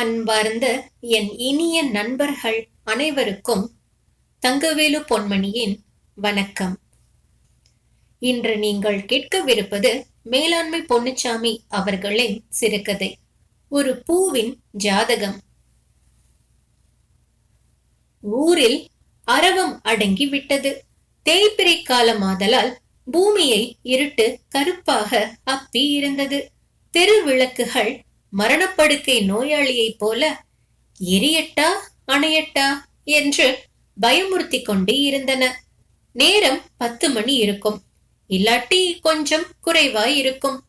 அன்பார்ந்த என் இனிய நண்பர்கள் அனைவருக்கும் தங்கவேலு பொன்மணியின் வணக்கம். இன்று நீங்கள் கேட்கவிருப்பது மேலாண்மை பொன்னுச்சாமி அவர்களின் சிறுகதை ஒரு பூவின் ஜாதகம். ஊரில் அரவம் அடங்கி விட்டது. தேய்பிரை காலமாதலால் பூமியை இருட்டு கருப்பாக அப்பி இருந்தது. தெரு விளக்குகள் மரணப்படுக்கை நோயாளியைப் போல எரியட்டா அணையட்டா என்று பயமுறுத்தி கொண்டே இருந்தன. நேரம் பத்து மணி இருக்கும். இல்லாட்டி கொஞ்சம் குறைவாய் இருக்கும்.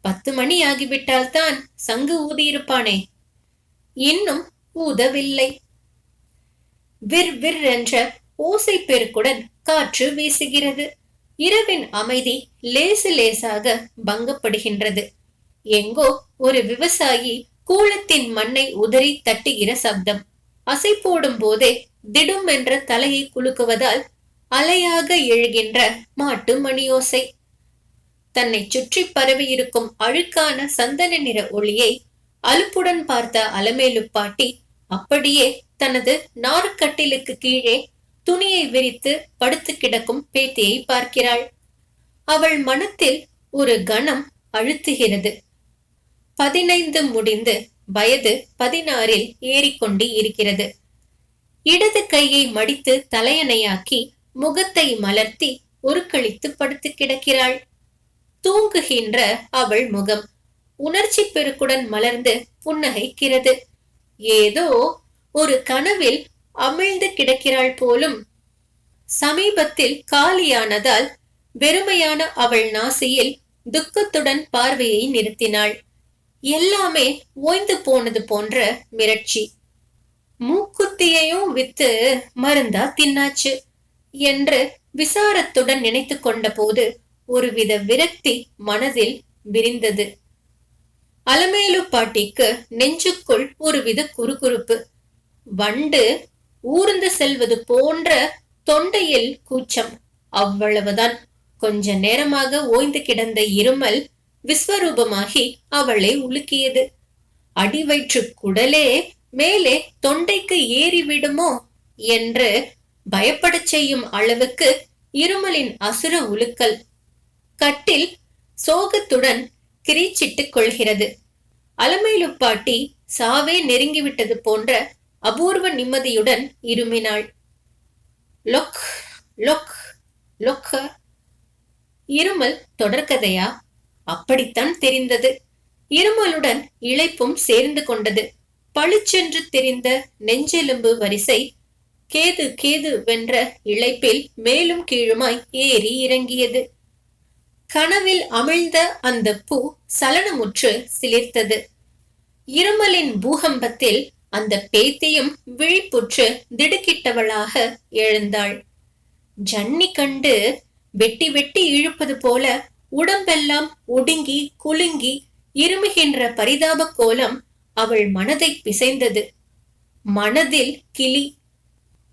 பத்து மணி ஆகிவிட்டால் தான் சங்கு ஊதியிருப்பானே. இன்னும் ஊதவில்லை. விர் விர் என்ற ஓசை பெருக்குடன் காற்று வீசுகிறது. இரவின் அமைதி லேசு லேசாக பங்கப்படுகின்றது. எங்கோ ஒரு விவசாயி கூலத்தின் மண்ணை உதறி தட்டுகிற சப்தம். அசை போடும் போதே திடும் என்ற தலையை குலுக்குவதால் அலையாக எழுகின்ற மாட்டு மணியோசை. தன்னை சுற்றி பரவியிருக்கும் அழுக்கான சந்தன நிற ஒளியை அலுப்புடன் பார்த்த அலமேலு பாட்டி அப்படியே தனது நாறுக்கட்டிலுக்கு கீழே துணியை விரித்து படுத்து கிடக்கும் பேத்தியை பார்க்கிறாள். அவள் மனத்தில் ஒரு கணம் அழுத்துகிறது. பதினைந்து முடிந்து வயது பதினாறில் ஏறிக்கொண்டு இருக்கிறது. இடது கையை மடித்து தலையணையாக்கி முகத்தை மலர்த்தி உருக்களித்து படுத்து கிடக்கிறாள். தூங்குகின்ற அவள் முகம் உணர்ச்சி பெருக்குடன் மலர்ந்து புன்னகைக்கிறது. ஏதோ ஒரு கனவில் அமிழ்ந்து கிடக்கிறாள் போலும் சமீபத்தில் காலியானதால் வெறுமையான அவள் நாசியில் துக்கத்துடன் பார்வையை நிறுத்தினாள். எல்லாமே ஓய்ந்து போனது போன்ற மிரட்சி. மூக்குத்தியையும் வித்து மருந்தா தின்னாச்சு என்று விசாரத்துடன் நினைத்து கொண்ட போது ஒருவித விரக்தி மனதில் விரிந்தது. அலமேலு பாட்டிக்கு நெஞ்சுக்குள் ஒருவித குறுகுறுப்பு. வண்டு ஊர்ந்து செல்வது போன்ற தொண்டையில் கூச்சம். அவ்வளவுதான். கொஞ்ச நேரமாக ஓய்ந்து கிடந்த இருமல் விஸ்வரூபமாகி அவளை உலுக்கியது. அடிவயிற்று குடலே மேலே தொண்டைக்கு ஏறிவிடுமோ என்று பயப்படச் செய்யும் அளவுக்கு இருமலின் அசுர உலுக்கல். கட்டில் சோகத்துடன் கிரீச்சிட்டுக் கொள்கிறது. அலமேலு சாவே நெருங்கிவிட்டது போன்ற அபூர்வ நிம்மதியுடன் இருமினாள். Lock lock லொக்க. இருமல் தொடர்கதையா? அப்படித்தான் தெரிந்தது. இருமலுடன் இழைப்பும் சேர்ந்து கொண்டது. பளிச்சென்று தெரிந்த நெஞ்செலும்பு வரிசை கேது கேது வென்ற இழைப்பில் மேலும் கீழுமாய் ஏறி இறங்கியது. கனவில் அமிழ்ந்த அந்த பூ சலனமுற்று சிலிர்த்தது. இருமலின் பூகம்பத்தில் அந்த பேத்தியும் விழிப்புற்று திடுக்கிட்டவளாக எழுந்தாள். ஜன்னி கண்டு வெட்டி வெட்டி இழுப்பது போல உடம்பெல்லாம் ஒடுங்கி குலுங்கி இருமுகின்ற பரிதாப கோலம் அவள் மனதை பிசைந்தது. மனதில் கிளி.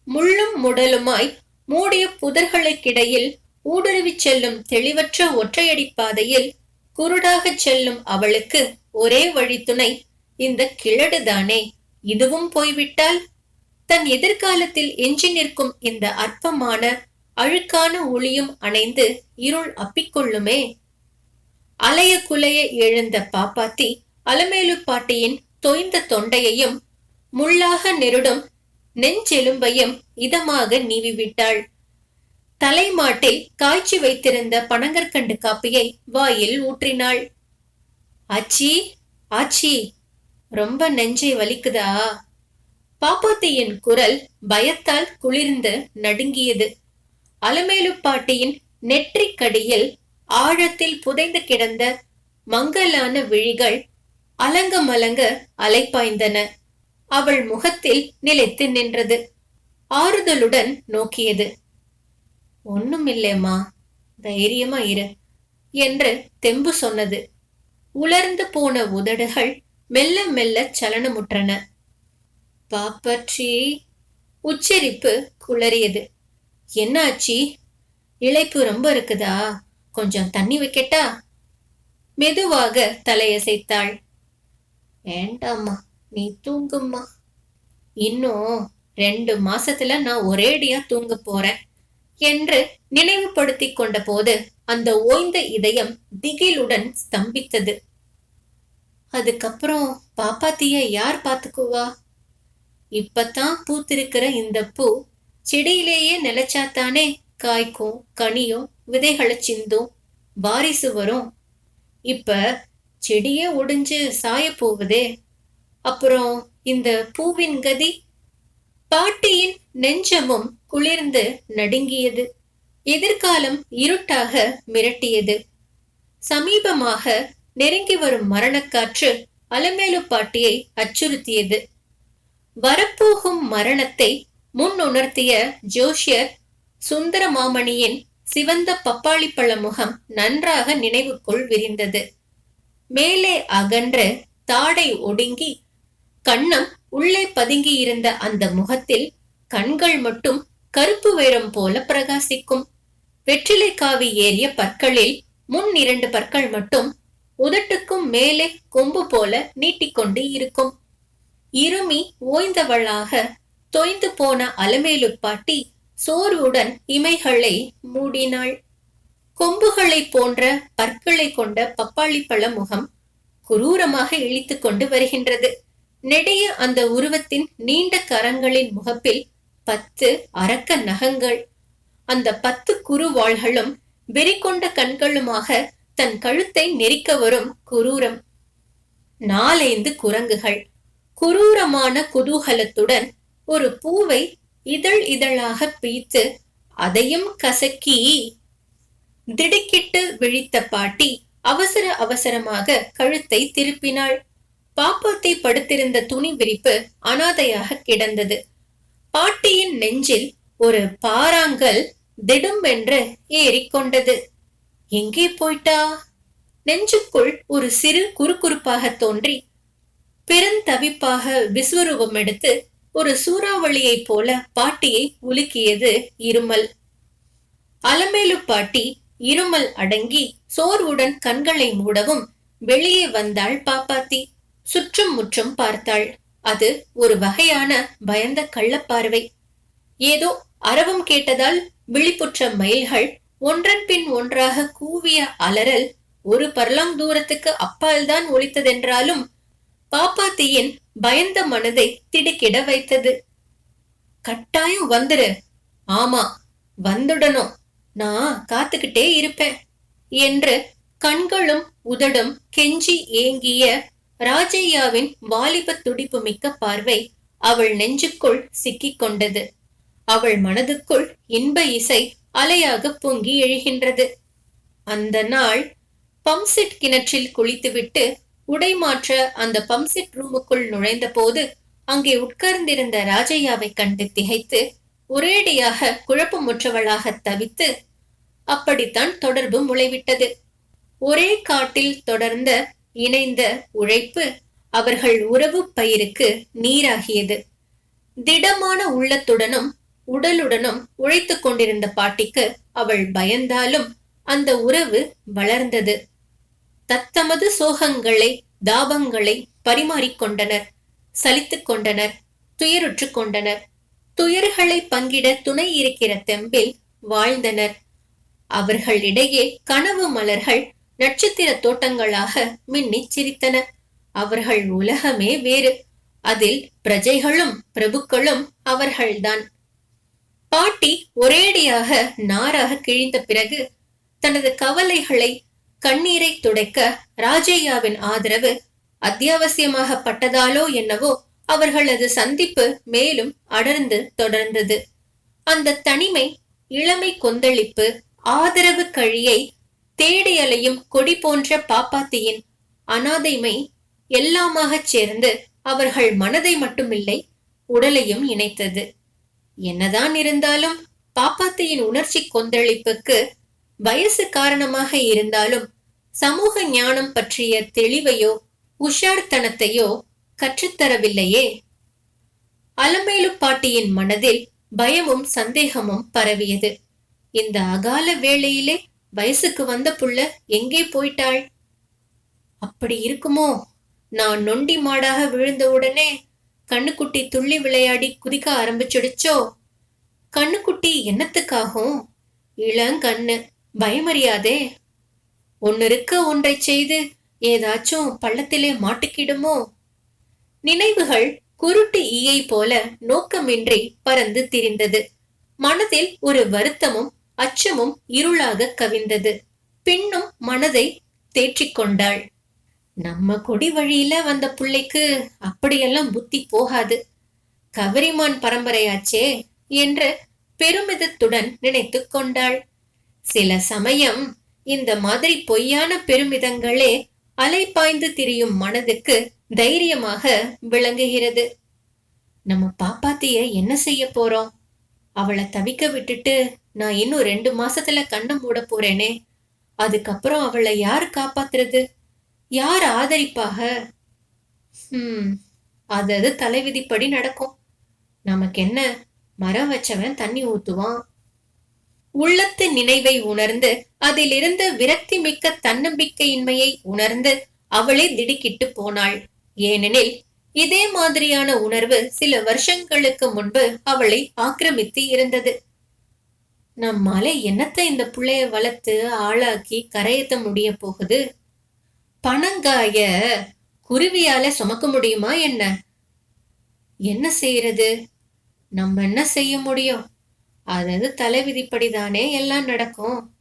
முள்ளும் முடலுமாய் மூடிய புதர்களுக்கிடையில் ஊடுருவிச் செல்லும் தெளிவற்ற ஒற்றையடி பாதையில் குருடாகச் செல்லும் அவளுக்கு ஒரே வழித்துணை இந்த கிழடுதானே இதுவும் போய்விட்டால்? தன் எதிர்காலத்தில் எஞ்சி நிற்கும் இந்த அற்பமான அழுக்கான ஒளியும் அணைந்து இருள் அப்பிக்கொள்ளுமே அலைய குலைய எழுந்த பாப்பாத்தி அலமேலு பாட்டியின் தொய்ந்த தொண்டையையும் முள்ளாக நெருடும் நெஞ்செலும்பையும் இதமாக நீவிவிட்டாள். தலைமாட்டில் காய்ச்சி வைத்திருந்த பனங்கற்கண்டு காப்பியை வாயில் ஊற்றினாள். ஆச்சி ஆச்சி ரொம்ப நெஞ்சை வலிக்குதா? பாப்பாத்தியின் குரல் பயத்தால் குளிர்ந்து நடுங்கியது. அலமேலுப்பாட்டியின் நெற்றிக்கடியில் ஆழத்தில் புதைந்து கிடந்த மங்கலான விழிகள் அலங்க மலங்க அலைப்பாய்ந்தன. அவள் முகத்தில் நிலைத்து நின்றது. ஆறுதலுடன் நோக்கியது. ஒண்ணுமில்லேம்மா தைரியமா இரு என்று தெம்பு சொன்னது. உலர்ந்து போன உதடுகள் மெல்ல மெல்ல சலனமுற்றன. பாப்பற்றி உச்சரிப்பு குளறியது. என்னாச்சி? இழைப்பு ரொம்ப இருக்குதா? கொஞ்சம் தண்ணி வைக்கட்டா? மெதுவாக தலையசைத்தாள். வேண்டாம்மா நீ தூங்கும்மா. இன்னும் ரெண்டு மாசத்துல நான் ஒரேடியா தூங்க போறேன் என்று நினைவுபடுத்தி கொண்ட போது அந்த ஓய்ந்த இதயம் திகிலுடன் ஸ்தம்பித்தது. அதுக்கப்புறம் பாப்பாத்திய யார் பாத்துக்குவா? இப்பத்தான் பூத்திருக்கிற இந்த பூ செடியிலேயே நிலைச்சாத்தானே காய்க்கும் கனியும் விதைகளை சிந்தும் வாரிசு வரும். இப்ப செடியே ஒடிஞ்சு சாய போகுதே அப்புறம் இந்த பூவின் கதி? பாட்டியின் நெஞ்சமும் குளிர்ந்து நடுங்கியது. எதிர்காலம் இருட்டாக மிரட்டியது. சமீபமாக நெருங்கி வரும் மரணக்காற்று அலமேலு பாட்டியை அச்சுறுத்தியது. வரப்போகும் மரணத்தை முன் உணர்த்திய ஜோஷியர் சுந்தரமாமணியின் சிவந்த பப்பாளி பழ முகம் நன்றாக நினைவுக்குள் விரிந்தது. மேலே அகன்று தாடை ஒடுங்கி கண்ணம் உள்ளே பதுங்கி இருந்த அந்த முகத்தில் கண்கள் மட்டும் கருப்பு வைரம் போல பிரகாசிக்கும். வெற்றிலை காவி ஏறிய பற்களில் முன் இரண்டு பற்கள் மட்டும் உதட்டுக்கும் மேலே கொம்பு போல நீட்டிக்கொண்டு இருக்கும். இருமி ஓய்ந்தவளாக தொய்ந்து போன அலமேலு பாட்டி சோர்வுடன் இமைகளை மூடினாள். கொம்புகளை போன்ற பற்களை கொண்ட பப்பாளி பழ முகம் குரூரமாக இழித்துக் கொண்டு வருகின்றது. நெடிய அந்த உருவத்தின் நீண்ட கரங்களின் முகப்பில் பத்து அரக்க நகங்கள். அந்த பத்து குறுவாள்களும் வெறிக்கொண்ட கண்களுமாக தன் கழுத்தை நெரிக்க வரும் குரூரம். நாலைந்து குரங்குகள் குரூரமான குதூகலத்துடன் ஒரு பூவை இதழ் இதழாக பீத்து அதையும் கசக்கி திடுக்கிட்டு விழித்த பாட்டி அவசர அவசரமாக கழுத்தை திருப்பினாள். பாப்பாத்தை படுத்திருந்த துணி விரிப்பு அனாதையாக கிடந்தது. பாட்டியின் நெஞ்சில் ஒரு பாறாங்கல் திடுமென்று ஏறிக்கொண்டது எங்கே போயிட்டா? நெஞ்சுக்குள் ஒரு சிறு குறுகுறுப்பாக தோன்றி பெருந்தவிப்பாக விஸ்வரூபம் எடுத்து ஒரு சூறாவளியைப் போல பாட்டியை உலுக்கியது இருமல். அலமேலு பாட்டி இருமல் அடங்கி சோர்வுடன் கண்களை மூடவும் வெளியே வந்தாள் பாப்பாத்தி. சுற்றும் முற்றும் பார்த்தாள். அது ஒரு வகையான பயந்த கள்ளப்பார்வை ஏதோ அரவம் கேட்டதால் விழிப்புற்ற மயில்கள் ஒன்றன் பின் ஒன்றாக கூவிய அலறல் ஒரு பர்லாங் தூரத்துக்கு அப்பால் தான் ஒழித்ததென்றாலும் பாப்பாத்தியின் பயந்த மனதை திடுக்கிட வைத்தது. கட்டாயம் வந்துரு ஆமா வந்துடணும். நான் காத்துக்கிட்டே இருப்பேன் என்று கண்களும் உதடும் கெஞ்சி ஏங்கிய ராஜையாவின் வாலிப துடிப்பு மிக்க பார்வை அவள் நெஞ்சுக்குள் சிக்கிக் கொண்டது. அவள் மனதுக்குள் இன்ப இசை அலையாக பொங்கி எழுகின்றது. அந்த நாள் பம்செட் கிணற்றில் குளித்துவிட்டு உடை மாற்ற அந்த பம்செட் ரூமுக்குள் நுழைந்த போது அங்கே உட்கார்ந்திருந்த ராஜையாவை கண்டு திகைத்து ஒரேடியாக குழப்பமுற்றவளாக தவித்து அப்படித்தான் தொடர்பு முளைவிட்டது. ஒரே காட்டில் தொடர்ந்த இணைந்த உழைப்பு அவர்கள் உறவு பயிருக்கு நீராகியது. திடமான உள்ளத்துடனும் உடலுடனும் உழைத்துக் கொண்டிருந்த பாட்டிக்கு அவள் பயந்தாலும் அந்த உறவு வளர்ந்தது. தத்தமது சோகங்களை தாபங்களை பரிமாறிக்கொண்டனர் சலித்துக் கொண்டனர் துயருற்று கொண்டனர். துயர்களை பங்கிட துணை இருக்கிற தெம்பில் வாழ்ந்தனர். அவர்களிடையே கனவு மலர்கள் நட்சத்திர தோட்டங்களாக மின்னி சிரித்தன. அவர்கள் உலகமே வேறு அதில் பிரஜைகளும் பிரபுக்களும் அவர்கள்தான். பாட்டி ஒரேடியாக நாராக கிழிந்த பிறகு தனது கவலைகளை கண்ணீரை துடைக்க ராஜையாவின் ஆதரவு அத்தியாவசியமாக பட்டதாலோ என்னவோ அவர்களது சந்திப்பு மேலும் அடர்ந்து தொடர்ந்தது. அந்த தனிமை இளமை கொந்தளிப்பு ஆதரவு கழியை தேடியலையும் கொடி போன்ற பாப்பாத்தியின் அனாதைமை எல்லாமாகச் சேர்ந்து அவர்கள் மனதை மட்டுமில்லை உடலையும் இணைத்தது. என்னதான் இருந்தாலும் பாப்பாத்தியின் உணர்ச்சி கொந்தளிப்புக்கு வயசு காரணமாக இருந்தாலும் சமூக ஞானம் பற்றிய தெளிவையோ உஷார்த்தனத்தையோ கற்றுத்தரவில்லையே? அலமேலு பாட்டியின் மனதில் பயமும் சந்தேகமும் பரவியது. இந்த அகால வேளையிலே வயசுக்கு வந்த புள்ள எங்கே போயிட்டாள்? அப்படி இருக்குமோ? நான் நொண்டி மாடாக விழுந்தவுடனே கண்ணுக்குட்டி துள்ளி விளையாடி குதிக்க ஆரம்பிச்சிடுச்சோ? கண்ணுக்குட்டி என்னத்துக்காகும்? இளங்கண்ணு பயமறியாதே. ஒன்னிருக்க ஒன்றை செய்து ஏதாச்சும் பள்ளத்திலே மாட்டிக்கிடுமோ? நினைவுகள் குருட்டு ஈயை போல நோக்கமின்றி பறந்து திரிந்தது. மனதில் ஒரு வருத்தமும் அச்சமும் இருளாக கவிந்தது. பின்னும் மனதை தேற்றிக் கொண்டாள். நம்ம கொடி வழியில வந்த புள்ளைக்கு அப்படியெல்லாம் புத்தி போகாது. கவரிமான் பரம்பரையாச்சே என்று பெருமிதத்துடன் நினைத்து கொண்டாள். சில சமயம் இந்த மாதிரி பொய்யான பெருமிதங்களே அலைப்பாய்ந்து திரியும் மனதுக்கு தைரியமாக விளங்குகிறது. நம்ம பாப்பாத்திய என்ன செய்ய போறோம்? அவளை தவிக்க விட்டுட்டு நான் இன்னும் ரெண்டு மாசத்துல கண்ணை மூட போறேனே. அதுக்கப்புறம் அவளை யார் காப்பாத்துறது? யார் ஆதரிப்பாக? ஹம் அது அது தலைவிதிப்படி நடக்கும். நமக்கு என்ன மரம் வச்சவன் தண்ணி ஊத்துவான். உள்ளத்து நினைவை உணர்ந்து அதிலிருந்து விரக்தி மிக்க தன்னம்பிக்கையின்மையை உணர்ந்து அவளே திடுக்கிட்டு போனாள். ஏனெனில் இதே மாதிரியான உணர்வு சில வருஷங்களுக்கு முன்பு அவளை ஆக்கிரமித்து இருந்தது. நம்மால என்னத்த இந்த புள்ளைய வளர்த்து ஆளாக்கி கரையத்த முடிய போகுது? பணங்காய குருவியால சுமக்க முடியுமா என்ன? என்ன செய்யறது? நம்ம என்ன செய்ய முடியும்? அதாவது தலைவிதிப்படிதானே எல்லாம் நடக்கும்.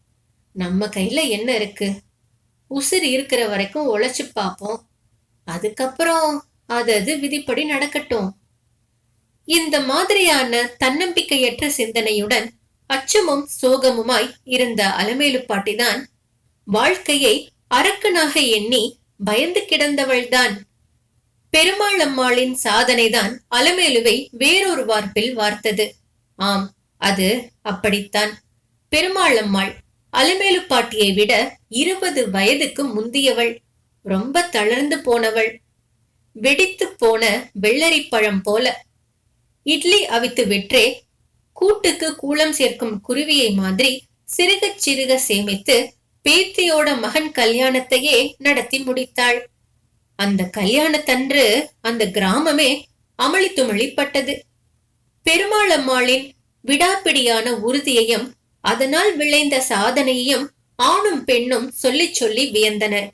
நம்ம கையில என்ன இருக்கு? உசிர் இருக்கிற வரைக்கும் உழைச்சு பார்ப்போம். அதுக்கப்புறம் அது அது விதிப்படி நடக்கட்டும். இந்த மாதிரியான தன்னம்பிக்கையற்ற சிந்தனையுடன் அச்சமும் சோகமுமாய் இருந்த அலமேலு பாட்டிதான் வாழ்க்கையை அரக்கனாக எண்ணி பயந்து கிடந்தவள்தான். பெருமாளம்மாளின் சாதனைதான் அலமேலுவை வேறொரு வார்ப்பில் வார்த்தது. ஆம் அது அப்படித்தான். பெருமாளம்மாள் அலமேலு பாட்டியை விட இருபது வயதுக்கு முந்தியவள். ரொம்ப தளர்ந்து போனவள். வெடித்து போன வெள்ளரி பழம் போல. இட்லி அவித்து விற்றே கூட்டுக்கு கூளம் சேர்க்கும் குருவியை மாதிரி சிறுக சிறுக சேமித்து பேத்தியோட மகன் கல்யாணத்தையே நடத்தி முடித்தாள். அந்த கல்யாணத்தன்று அந்த கிராமமே அமளி துமளிப்பட்டது பெருமாளம்மாளின் விடாப்பிடியான உறுதியையும் அதனால் விளைந்த சாதனையையும் ஆணும் பெண்ணும் சொல்லி சொல்லி வியந்தனர்.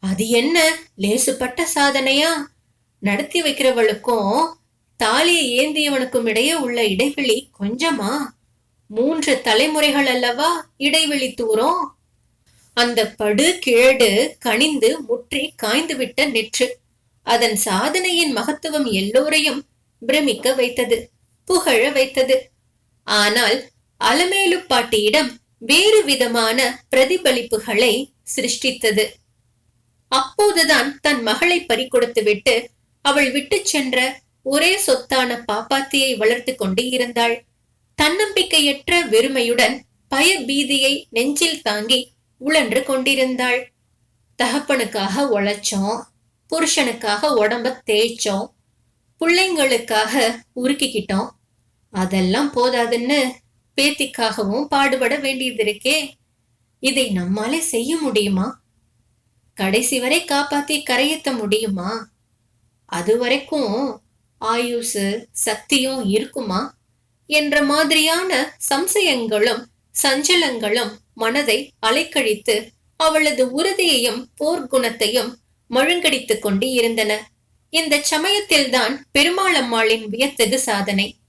அது என்ன? லேசுப்பட்ட சாதனையா? நடத்தி வைக்கிறவளுக்கும் தாலியை ஏந்தியவனுக்கும் இடையே உள்ள இடைவெளி கொஞ்சமா? மூன்று தலைமுறைகள் அல்லவா இடைவெளி தூரம்? அந்த படு கிழடு கனிந்து முற்றி காய்ந்து விட்ட நெற்று அதன் சாதனையின் மகத்துவம் எல்லோரையும் பிரமிக்க வைத்தது புகழ வைத்தது. ஆனால் அலமேலு பாட்டியிடம் வேறு விதமான பிரதிபலிப்புகளை சிருஷ்டித்தது. அப்போதுதான் தன் மகளை பறிகொடுத்து விட்டு அவள் விட்டு சென்ற ஒரே சொத்தான பாப்பாத்தியை வளர்த்து கொண்டு இருந்தாள். தன்னம்பிக்கையற்ற வெறுமையுடன் பய பீதியை நெஞ்சில் தாங்கி உழன்று கொண்டிருந்தாள். தகப்பனுக்காக உழைச்சோம் புருஷனுக்காக உடம்ப தேய்ச்சோம் பிள்ளைங்களுக்காக உருக்கிக்கிட்டோம் அதெல்லாம் போதாதுன்னு பேத்திக்காகவும் பாடுபட வேண்டியது இருக்கே. இதை நம்மாலே செய்ய முடியுமா? கடைசி வரை காப்பாத்தி கரையத்த முடியுமா? அது வரைக்கும் ஆயுசு சக்தியும் இருக்குமா? என்ற மாதிரியான சம்சயங்களும் சஞ்சலங்களும் மனதை அலைக்கழித்து அவளது உறுதியையும் போர்க்குணத்தையும் மழுங்கடித்துக் கொண்டு இருந்தன. இந்த சமயத்தில்தான் பெருமாளம்மாளின் வியத்தகு சாதனை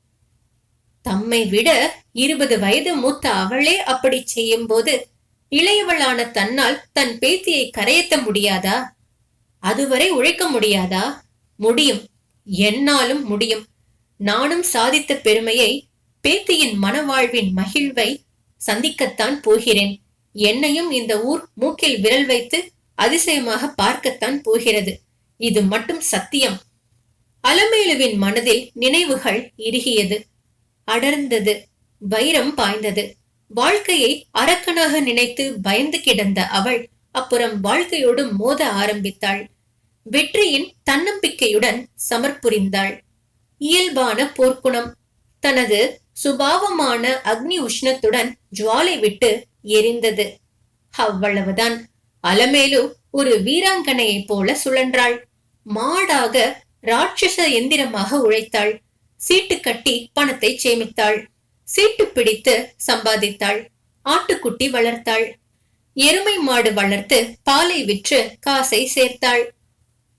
தம்மை விட இருபது வயது மூத்த அவளே அப்படி செய்யும் போது இளையவளான தன்னால் தன் பேத்தியை கரையத்த முடியாதா? அதுவரை உழைக்க முடியாதா? முடியும். என்னாலும் முடியும். நானும் சாதித்த பெருமையை பேத்தியின் மனவாழ்வின் மகிழ்வை சந்திக்கத்தான் போகிறேன். என்னையும் இந்த ஊர் மூக்கில் விரல் வைத்து அதிசயமாக பார்க்கத்தான் போகிறது. இது மட்டும் சத்தியம். அலமேலுவின் மனதில் நினைவுகள் இறுகியது. அடர்ந்தது. வைரம் பாய்ந்தது. வாழ்க்கையை அரக்கனாக நினைத்து பயந்து கிடந்த அவள் அப்புறம் வாழ்க்கையோடு மோத ஆரம்பித்தாள். வெற்றியின் தன்னம்பிக்கையுடன் சமர்புரிந்தாள் இயல்பான போர்க்குணம். தனது சுபாவமான அக்னி உஷ்ணத்துடன் ஜுவாலை விட்டு எரிந்தது. அவ்வளவுதான். அலமேலு ஒரு வீராங்கனையைப் போல சுழன்றாள். மாடாக ராட்சச எந்திரமாக உழைத்தாள். சீட்டு கட்டி பணத்தை சேமித்தாள். சீட்டு பிடித்து சம்பாதித்தாள். ஆட்டுக்குட்டி வளர்த்தாள். எருமை மாடு வளர்த்து பாலை விற்று காசை சேர்த்தாள்.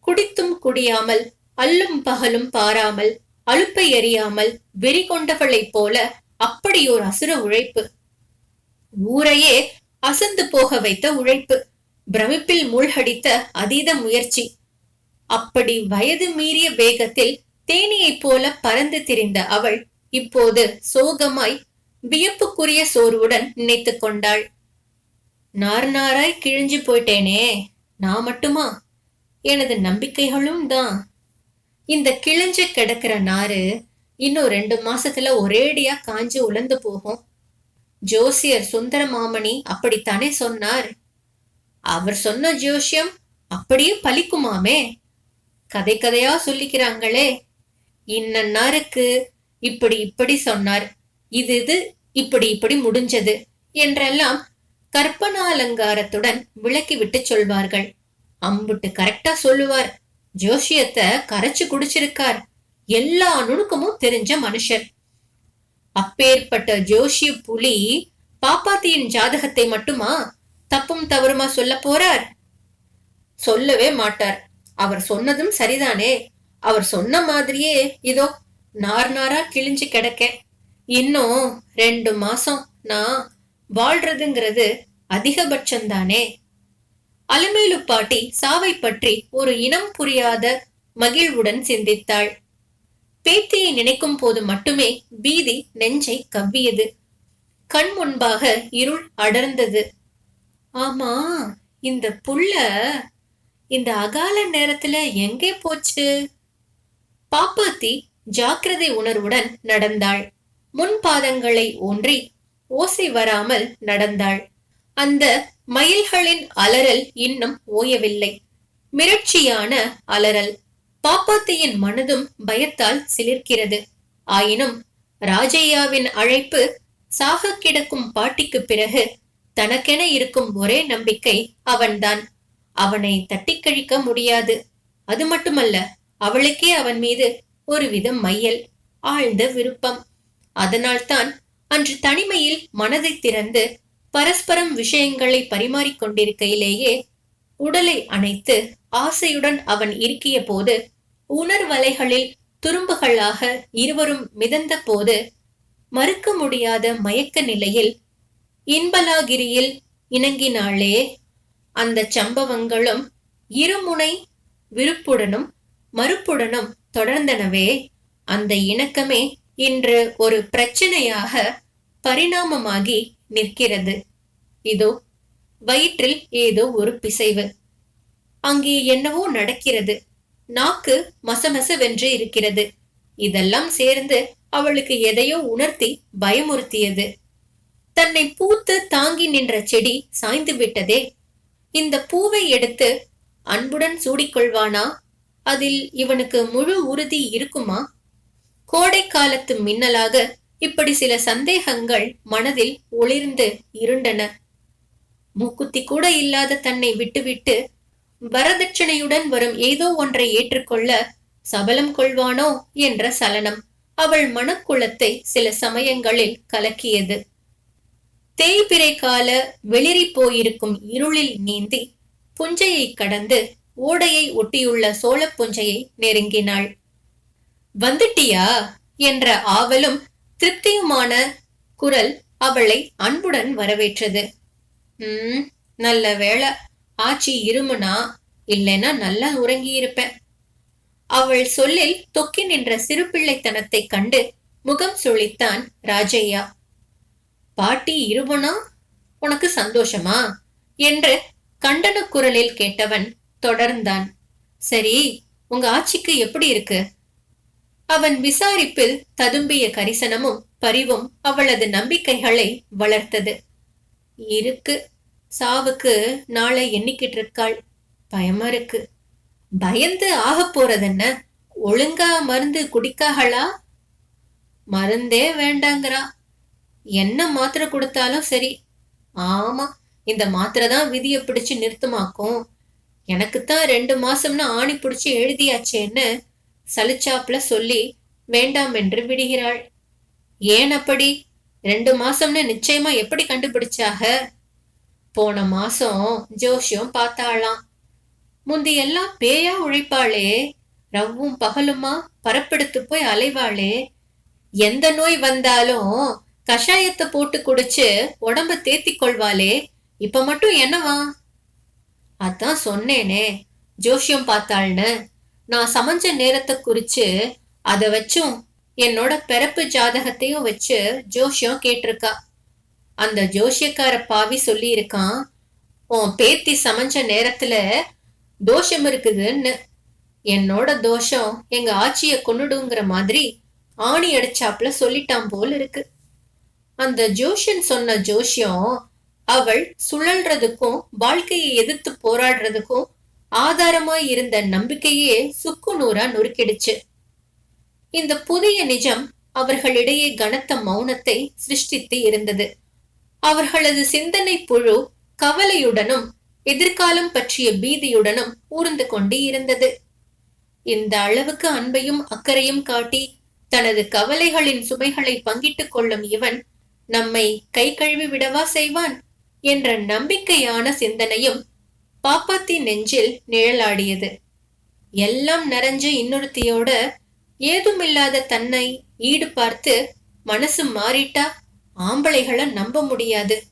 குடித்தும் குடியாமல் அல்லும் பகலும் பாராமல் அலுப்பை எறியாமல் வெறி கொண்டவளைப் போல அப்படியோர் அசுர உழைப்பு. ஊரையே அசந்து போக வைத்த உழைப்பு. பிரமிப்பில் மூழ்கடித்த அதீத முயற்சி. அப்படி வயது மீறிய வேகத்தில் தேனியைப் போல பறந்து திரிந்த அவள் இப்போது சோகமாய் வியப்புக்குரிய சோர்வுடன் நினைத்துக் கொண்டாள். நார் நாராய் கிழிஞ்சு போயிட்டேனே நான் மட்டுமா? எனது நம்பிக்கைகளும் தான். இந்த கிழிஞ்சு கிடக்கிற நாரு இன்னும் ரெண்டு மாசத்துல ஒரேடியா காஞ்சு உலர்ந்து போகும். ஜோசியர் சுந்தரமாமணி அப்படித்தானே சொன்னார்? அவர் சொன்ன ஜோசியம் அப்படியே பலிக்குமாமே? கதை கதையா சொல்லிக்கிறாங்களே இன்னன்னாருக்கு இப்படி இப்படி சொன்னார். இது இது இப்படி இப்படி முடிஞ்சது என்றெல்லாம் கற்பனாலங்காரத்துடன் விளக்கிவிட்டு சொல்வார்கள். அம்புட்டு கரெக்டா சொல்லுவார். ஜோஷியத்தை கரைச்சு குடிச்சிருக்கார். எல்லா நுணுக்கமும் தெரிஞ்ச மனுஷர். அப்பேற்பட்ட ஜோஷிய புலி பாப்பாத்தியின் ஜாதகத்தை மட்டுமா தப்பும் தவறுமா சொல்ல போறார்? சொல்லவே மாட்டார். அவர் சொன்னதும் சரிதானே? அவர் சொன்ன மாதிரியே இதோ நார் நாரா கிழிஞ்சு கிடக்க. இன்னும் ரெண்டு மாசம் நான் வாழ்றதுங்கிறது அதிகபட்சம்தானே. அலமேலு பாட்டி சாவை பற்றி ஒரு இனம் புரியாத மகிழ்வுடன் சிந்தித்தாள். பேத்தியை நினைக்கும் போது மட்டுமே பீதி நெஞ்சை கவ்வியது. கண் முன்பாக இருள் அடர்ந்தது. ஆமா இந்த புள்ள இந்த அகால நேரத்துல எங்கே போச்சு? பாப்பாத்தி ஜாக்கிரதை உணர்வுடன் நடந்தாள். முன் பாதங்களை ஊன்றி ஓசை வராமல் நடந்தாள். அந்த மயில்களின் அலறல் இன்னும் ஓயவில்லை. மிரட்சியான அலறல். பாப்பாத்தியின் மனதும் பயத்தால் சிலிர்க்கிறது. ஆயினும் ராஜையாவின் அழைப்பு சாக கிடக்கும் பாட்டிக்கு பிறகு தனக்கென இருக்கும் ஒரே நம்பிக்கை அவன்தான். அவனை தட்டி கழிக்க முடியாது. அது மட்டுமல்ல அவளுக்கே அவன் மீது ஒருவிதம் மையல் ஆழ்ந்த விருப்பம். அதனால்தான் அன்று தனிமையில் மனதை திறந்து பரஸ்பரம் விஷயங்களை பரிமாறிக்கொண்டிருக்கையிலேயே உடலை அணைத்து ஆசையுடன் அவன் இருக்கிய போது உணர்வலைகளில் துரும்புகளாக இருவரும் மிதந்த போது மறுக்க முடியாத மயக்க நிலையில் இன்பலாகிரியில் இணங்கினாளே. அந்த சம்பவங்களும் இருமுனை விருப்புடனும் மறுப்புடனும் தொடர்ந்தனவே அந்த இணக்கமே இன்று ஒரு பிரச்சனையாக பரிணாமமாகி நிற்கிறது. இதோ வயிற்றில் ஏதோ ஒரு பிசைவு. அங்கே என்னவோ நடக்கிறது. நாக்கு மசமசவென்று இருக்கிறது. இதெல்லாம் சேர்ந்து அவளுக்கு எதையோ உணர்த்தி பயமுறுத்தியது. தன்னை பூத்து தாங்கி நின்ற செடி சாய்ந்து விட்டதே. இந்த பூவை எடுத்து அன்புடன் சூடிக்கொள்வானா? அதில் இவனுக்கு முழு உறுதி இருக்குமா? கோடை காலத்து மின்னலாக இப்படி சில சந்தேகங்கள் மனதில் ஒளிர்ந்து இருண்டன. மூக்குத்தி கூட இல்லாத தன்னை விட்டுவிட்டு வரதட்சணையுடன் வரும் ஏதோ ஒன்றை ஏற்றுக்கொள்ள சபலம் கொள்வானோ என்ற சலனம் அவள் மனக்குளத்தை சில சமயங்களில் கலக்கியது. தேய்பிரை கால வெளிரி போயிருக்கும் இருளில் நீந்தி புஞ்சையை கடந்து ஓடையை ஒட்டியுள்ள சோழப்புஞ்சையை நெருங்கினாள். வந்துட்டியா? என்ற ஆவலும் திருப்தியுமான குரல் அவளை அன்புடன் வரவேற்றது. உம் நல்ல வேளை. ஆச்சி இருமுனா? இல்லைன்னா நல்லா உறங்கி இருப்பேன் அவள் சொல்லில் தொக்கி நின்ற சிறு பிள்ளைத்தனத்தை கண்டு முகம் சுழித்தான் ராஜையா பாட்டி இருமுனா? உனக்கு சந்தோஷமா? என்று கண்டன குரலில் கேட்டவன் தொடர்ந்தான். சரி உங்க ஆட்சிக்கு எப்படி இருக்கு? அவன் விசாரிப்பில் ததும்பிய கரிசனமும் பரிவும் அவளது நம்பிக்கைகளை வளர்த்தது. இருக்கு. சாவுக்கு நாளை எண்ணிக்கிட்டு இருக்காள். பயமா இருக்கு. பயந்து ஆக போறதென்ன ஒழுங்கா மருந்து குடிக்காகளா மருந்தே வேண்டாங்கிறா. என்ன மாத்திரை கொடுத்தாலும் சரி. ஆமா இந்த மாத்திரை தான் விதியை பிடிச்சு நிறுத்தமாக்கும். எனக்குத்தான் ரெண்டு மாசம்னு ஆணி பிடிச்சி எழுதியாச்சேன்னு சலிச்சாப்ல சொல்லி வேண்டாம் என்று விடுகிறாள். ஏன் அப்படி? ரெண்டு மாசம்னு நிச்சயமா எப்படி கண்டுபிடிச்சாக? போன மாசம் ஜோஷியம் பார்த்தாளாம். முந்தியெல்லாம் பேயா உழைப்பாளே. ரவ்வும் பகலுமா பரப்பெடுத்து போய் அலைவாளே. எந்த நோய் வந்தாலும் கஷாயத்தை போட்டு குடிச்சு உடம்ப தேத்திக் கொள்வாளே. இப்ப மட்டும் என்னவா? அதான் சொன்னேனே. ஜோஷியம் பார்த்தாள்னு. நான் சமைஞ்ச நேரத்தை குறிச்சு அதை வச்சும் என்னோட பிறப்பு ஜாதகத்தையும் வச்சு ஜோஷியம் கேட்டிருக்கா. அந்த ஜோஷியக்கார பாவி சொல்லியிருக்கான் உன் பேத்தி சமைஞ்ச நேரத்துல தோஷம் இருக்குதுன்னு. என்னோட தோஷம் எங்க ஆட்சிய கொன்னுடுங்கிற மாதிரி ஆணி அடிச்சாப்புல சொல்லிட்டான் போல் இருக்கு. அந்த ஜோஷியன் சொன்ன ஜோஷியம் அவள் சுழல்றதுக்கும் வாழ்க்கையை எதிர்த்து போராடுறதுக்கும் ஆதாரமாய் இருந்த நம்பிக்கையே சுக்கு நூறா நொறுக்கிடுச்சு. இந்த புதிய நிஜம் அவர்களிடையே கனத்த மௌனத்தை சிருஷ்டித்து இருந்தது. அவர்களது சிந்தனை புழு கவலையுடனும் எதிர்காலம் பற்றிய பீதியுடனும் ஊர்ந்து கொண்டு இருந்தது. இந்த அளவுக்கு அன்பையும் அக்கறையும் காட்டி தனது கவலைகளின் சுமைகளை பங்கிட்டுக் கொள்ளும் இவன் நம்மை கை கழுவி விடவா செய்வான்? என்ற நம்பிக்கையான சிந்தனையும் பாப்பாத்தி நெஞ்சில் நிழலாடியது. எல்லாம் நிறைஞ்ச இன்னொருத்தியோட ஏதுமில்லாத தன்னை ஈடு பார்த்து மனசு மாறிட்டா ஆம்பளைகளை நம்ப முடியாது.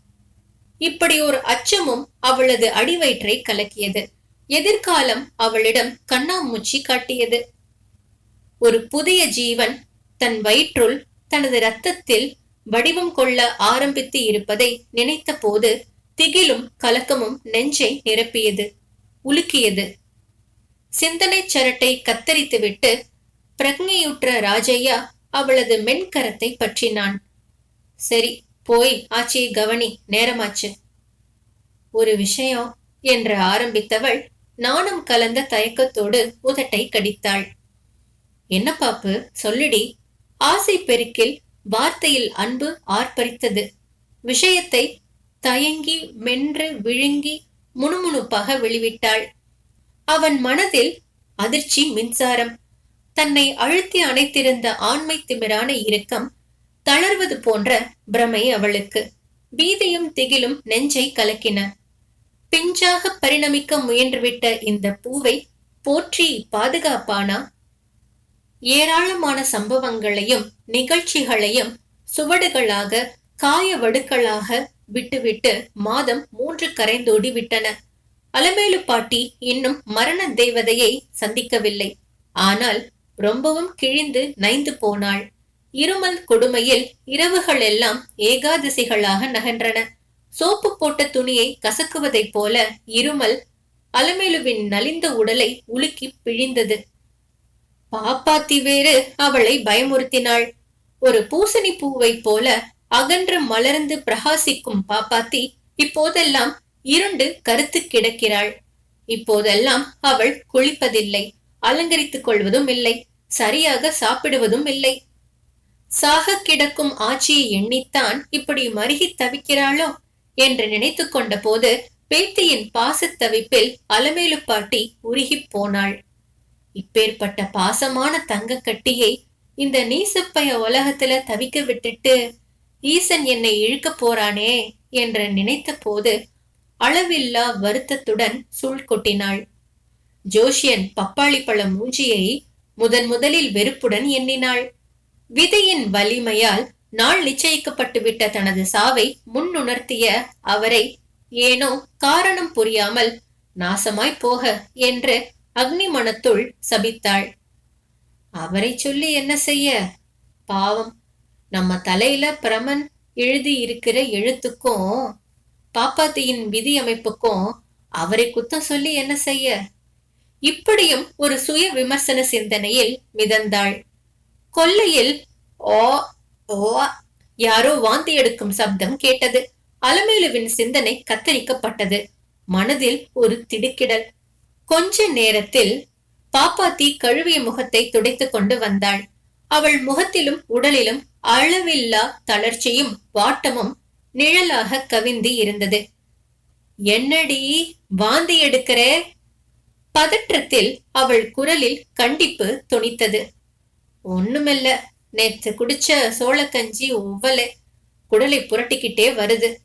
இப்படி ஒரு அச்சமும் அவளது அடிவயிற்றை கலக்கியது. எதிர்காலம் அவளிடம் கண்ணாமூச்சி காட்டியது. ஒரு புதிய ஜீவன் தன் வயிற்றுள் தனது ரத்தத்தில் வடிவம் கொள்ள ஆரம்பித்து இருப்பதை நினைத்த போது திகிலும் கலக்கமும் நெஞ்சை நிரப்பியது உலுக்கியது. சிந்தனை சரட்டை கத்தரித்துவிட்டு பிரக்ஞையுற்ற ராஜையா அவளது மென்கரத்தை பற்றினான். சரி போய் ஆச்சியை கவனி நேரமாச்சு. ஒரு விஷயம் என்று ஆரம்பித்தவள் நாணம் கலந்த தயக்கத்தோடு உதட்டை கடித்தாள். என்ன பாப்பு? சொல்லுடி. ஆசை பெருக்கில் வார்த்தையில் அன்பு ஆர்ப்பரித்தது. விஷயத்தை தயங்கி மென்று விழுங்கி முணுமுணுப்பாக வெளிவிட்டாள். அவன் மனதில் அதிர்ச்சி மின்சாரம். தன்னை அழுத்தி அணைத்திருந்த ஆண்மை திமிரான இறுக்கம் தளர்வது போன்ற பிரமை அவளுக்கு. பீதியும் திகிலும் நெஞ்சை கலக்கின. பிஞ்சாக பரிணமிக்க முயன்றுவிட்ட இந்த பூவை போற்றி பாதுகாப்பானா? ஏராளமான சம்பவங்களையும் நிகழ்ச்சிகளையும் சுவடுகளாக காய வடுக்களாக விட்டுவிட்டு மாதம் மூன்று கரைந்தோடி விட்டன. அலமேலு பாட்டி இன்னும் மரண தேவதையை சந்திக்கவில்லை. ஆனால் ரொம்பவும் கிழிந்து நைந்து போனாள். இருமல் கொடுமையில் இரவுகள் எல்லாம் ஏகாதசிகளாக நகன்றன. சோப்பு போட்ட துணியை கசக்குவதைப் போல இருமல் அலமேலுவின் நலிந்த உடலை உலுக்கி பிழிந்தது. பாப்பாத்தி வேறு அவளை பயமுறுத்தினாள். ஒரு பூசணி பூவை போல அகன்று மலர்ந்து பிரகாசிக்கும் பாப்பாத்தி இப்போதெல்லாம் இருண்டு கருத்து கிடக்கிறாள். இப்போதெல்லாம் அவள் குளிப்பதில்லை அலங்கரித்துக் கொள்வதும் இல்லை சரியாக சாப்பிடுவதும் இல்லை. சாக கிடக்கும் ஆட்சியை எண்ணித்தான் இப்படி மருகி தவிக்கிறாளோ என்று நினைத்து கொண்ட போது பேத்தியின் பாசத்தவிப்பில் அலமேலு பாட்டி உருகிப் போனாள். இப்பேற்பட்ட பாசமான தங்க கட்டியை இந்த நீசப்பைய உலகத்துல தவிக்க விட்டுட்டு ஈசன் என்னை இழுக்க போறானே என்று நினைத்த போது அளவில்லா வருத்தத்துடன் சூழ் கொட்டினாள். ஜோஷியன் பப்பாளி பழ மூஞ்சியை முதன் முதலில் வெறுப்புடன் எண்ணினாள். விதையின் வலிமையால் நாள் நிச்சயிக்கப்பட்டு விட்ட தனது சாவை முன்னுணர்த்திய அவரை ஏனோ காரணம் புரியாமல் நாசமாய் போக என்று அக்னி மனத்துள் சபித்தாள். அவரை சொல்லி என்ன செய்ய? பாவம். நம்ம தலையில பிரமன் எழுதி இருக்கிற எழுத்துக்கும் பாப்பாத்தியின் விதி அமைப்புக்கும் அவரை குத்தம் சொல்லி என்ன செய்ய? இப்படியும் ஒரு சுய விமர்சன சிந்தனையில் மிதந்தாள். கொல்லையில் ஓ ஓ யாரோ வாந்தி எடுக்கும் சப்தம் கேட்டது. அலமேலுவின் சிந்தனை கத்தரிக்கப்பட்டது. மனதில் ஒரு திடுக்கிடல். கொஞ்ச நேரத்தில் பாப்பாத்தி கழுவிய முகத்தை துடைத்துக் கொண்டு வந்தாள். அவள் முகத்திலும் உடலிலும் அளவில்லா தளர்ச்சியும் வாட்டமும் நிழலாக கவிந்து இருந்தது. என்னடி வாந்தி எடுக்கிற? பதற்றத்தில் அவள் குரலில் கண்டிப்பு துணித்தது. ஒண்ணுமில்ல நேத்து குடிச்ச சோளக்கஞ்சி ஒவ்வலே குடலை புரட்டிக்கிட்டே வருது.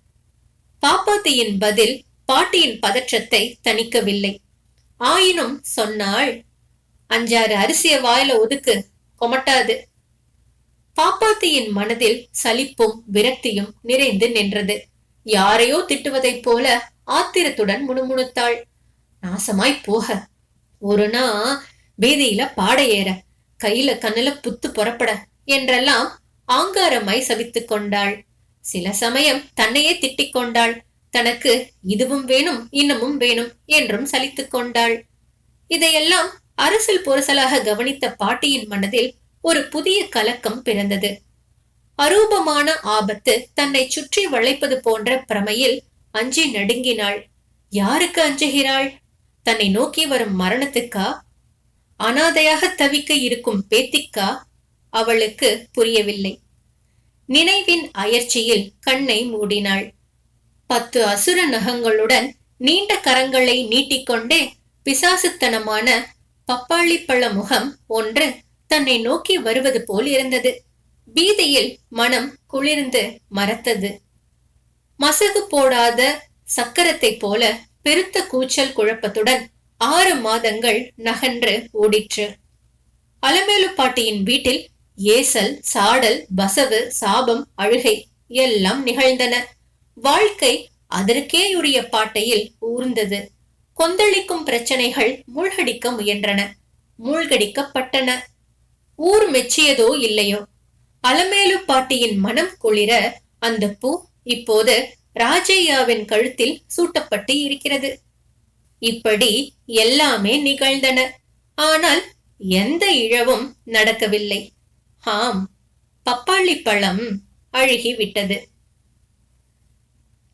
பாப்பாத்தியின் பதில் பாட்டியின் பதற்றத்தை தணிக்கவில்லை. ஆயினும் சொன்னாள் அஞ்சாறு அரிசிய வாயில ஒதுக்கு கொமட்டாது. பாப்பாத்தியின் மனதில் சலிப்பும் விரக்தியும் நிறைந்து நின்றது. யாரையோ திட்டுவதைப் போல ஆத்திரத்துடன் முணுமுணுத்தாள். நாசமாய் போக. ஒரு நா வீதியில பாட ஏற கையில கண்ணுல புத்து புறப்பட என்றெல்லாம் ஆங்காரமாய் சவித்துக் கொண்டாள். சில சமயம் தன்னையே திட்டிக் கொண்டாள். தனக்கு இதுவும் வேணும் இன்னமும் வேணும் என்றும் சலித்துக் கொண்டாள். இதையெல்லாம் அரசில் பொருசலாக கவனித்த பாட்டியின் மனதில் ஒரு புதிய கலக்கம் பிறந்தது. அரூபமான ஆபத்து தன்னை சுற்றி வளைப்பது போன்ற பிரமையில் அஞ்சி நடுங்கினாள். யாருக்கு அஞ்சுகிறாள்? தன்னை நோக்கி வரும் மரணத்துக்கா? அனாதையாக தவிக்க இருக்கும் பேத்திக்கா? அவளுக்கு புரியவில்லை. நினைவின் அயற்சியில் கண்ணை மூடினாள். பத்து அசுர நகங்களுடன் நீண்ட கரங்களை நீட்டிக்கொண்டே பிசாசுத்தனமான பப்பாளி பழ முகம் ஒன்று தன்னை நோக்கி வருவது போல் இருந்தது. பீதியில் மனம் குளிர்ந்து மறத்தது. மசகு போடாத சக்கரத்தை போல பெருத்த கூச்சல் குழப்பத்துடன் ஆறு மாதங்கள் நகன்று ஓடிற்று. அலமேலு பாட்டியின் வீட்டில் ஏசல் சாடல் பசவு சாபம் அழுகை எல்லாம் நிகழ்ந்தன. வாழ்க்கை அதற்கேயுரிய பாட்டையில் ஊர்ந்தது. கொந்தளிக்கும் பிரச்சனைகள் மூழ்கடிக்க முயன்றன மூழ்கடிக்கப்பட்டன. ஊர் மெச்சியதோ இல்லையோ? அலமேலு பாட்டியின் மனம் குளிர அந்த பூ இப்போது ராஜையாவின் கழுத்தில் சூட்டப்பட்டு இருக்கிறது. இப்படி எல்லாமே நிகழ்ந்தன. ஆனால் எந்த இழவும் நடக்கவில்லை. ஆம் பப்பாளி பழம் அழுகிவிட்டது.